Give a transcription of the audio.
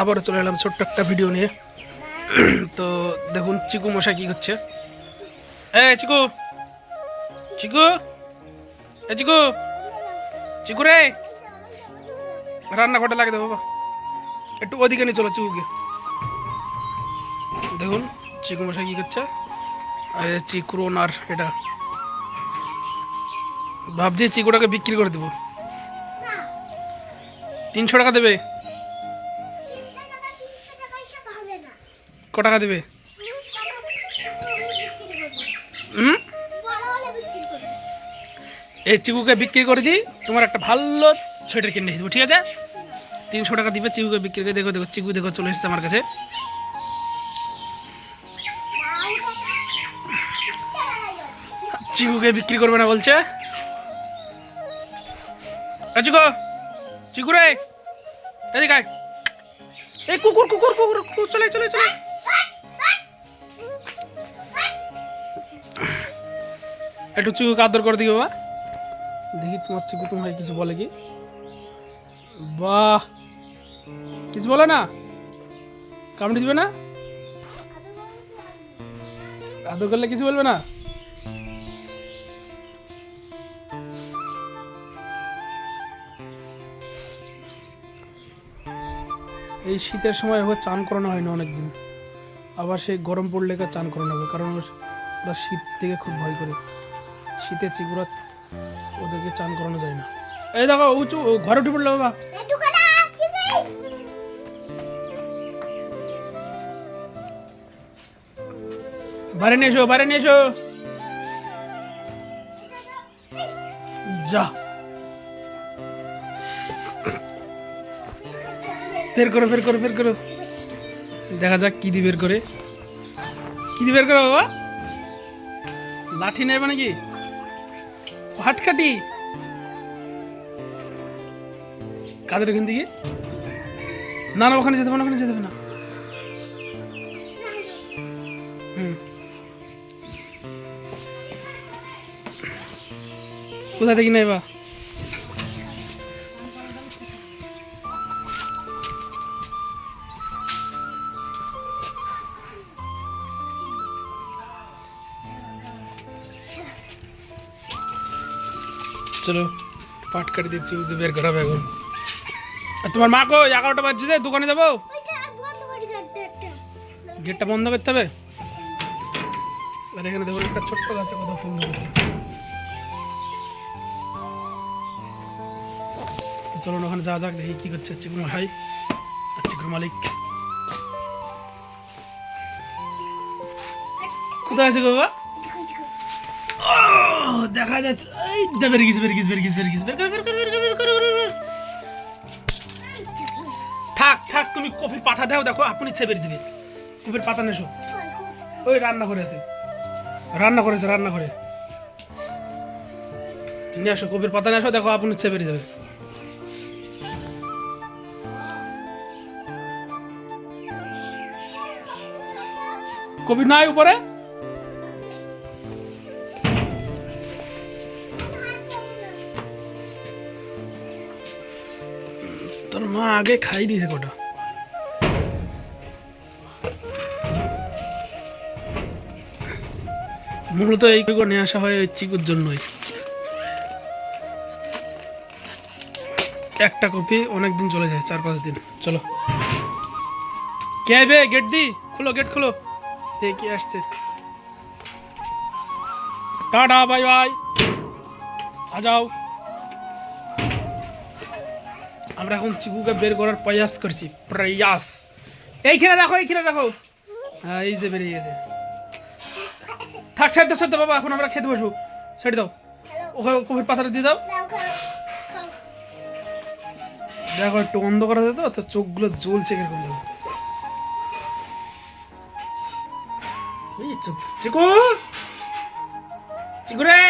আবারও চলে এলাম ছোট্ট একটা ভিডিও নিয়ে। তো দেখুন চিকু মশাই কি করছে। এ চিকু চিকু এ চিকু চিকু রে। রান্না ঘরটা লাগে দেবো বাবা। একটু ওদিকে নিয়ে চলো চিকুকে। দেখুন চিকু মশাই কি করছে। আর চিকুর ওনার এটা। ভাবছি চিকুটাকে বিক্রি করে দেবো। তিনশো টাকা দেবে। ক টাকা দেবে? হুম? এই চিকুকে বিক্রি করে দিই, তোমার একটা ভালো সোয়েটার কিনে দেবো ঠিক আছে? তিনশো টাকা দিবে চিকুকে বিক্রি করে, দেখো দেখো, চিকু, দেখো, চলে এসেছে আমার কাছে। চিকুকে বিক্রি করবে না বলছে? চিকু চিকু এদিকে। এই কুকুর কুকুর কুকুর চলে চলে চলে একটু চিকুকে আদর করে দিই বাবা। দেখি তোমার চিকু তোমায় কিছু বলে কি? বাহ! কিছু বলে না? কামড়ে দিবে না? আদর করলে কিছু বলবে না? এই শীতের সময় ওকে চান করানো হয় না অনেকদিন। আবার সেই গরম পড়লে চান করানো হবে, কারণ ওরা শীত থেকে খুব ভয় করে। শীতে চিকুরা ওদেরকে চান করানো যায় না। এই দেখো উঁচু ঘরে উঠে পড়ল বাবা। বাইরে নিয়ে এসো বাইরে নিয়ে এসো। যা। বের করো বের করো বের করো। দেখা যাক কি দি বের করে। কি দি বের করো বাবা? লাঠি নেবে নাকি? হাটকাটি কাদের ওখান থেকে? না না, ওখানে যেতে হবে না, ওখানে যেতে হবে না। কোথা থেকে নেবা চলো পাট কাটি দিচ্ছি ওকে বের করাবে এখন আর তোমার মা কো এগারোটা বাজছে যে দোকানে যাব গেটটা বন্ধ করতে হবে আর এখানে দেখো একটা ছোট্ট গাছে কত ফুল ধরেছে তো চলো না ওখানে যা যাক দেখি কি করছে চিকুর ভাই আর চিকুর মালিক কোথায় আছে গো বাবা ও, দেখা যাচ্ছে। এই, দা, বেরিয়ে গেছে বেরিয়ে গেছে বেরিয়ে গেছে বেরিয়ে গেছে। বের বের বের বের বের বের। থাক থাক, তুমি কফির পাতা দাও, দেখো, আপনি ইচ্ছে বেরিয়ে দিবে কফির পাতা নেছো ওই, রান্না করে আছে। রান্না করেছে রান্না করে নিয়ে আসো কপির পাতা নিয়ে আসো, দেখো, আপনি ইচ্ছে বেরিয়ে যাবে। কবি নাই উপরে? তোর মা আগে খাই দিয়েছে কটা মূলত এই এইগুলো নিয়ে আসা হয় ওই চিকুর জন্যই। একটা কপি অনেক দিন চলে যায় চার পাঁচ দিন। চলো। কে গেট দি? খুলো গেট খুলো। দেখি, আসছে। টাটা বাই বাই আ যাও। আমরা এখন চিকুকে বের করার প্রয়াস করছি। প্রয়াস। এইখানে রাখো এইখানে রাখো। হ্যাঁ এই যে বেরিয়ে গেছে। থাক ছেড়ে দাও ছেড়ে বাবা এখন আমরা খেতে বসবো। ছেড়ে দাও। ওখানে কফির পাতাটা দিয়ে দাও। দেখো একটু অন্ধ করা যেত তো চোখগুলো জ্বলছে কীরকম দেখো। এই চোখ চিকু! চিকু রে!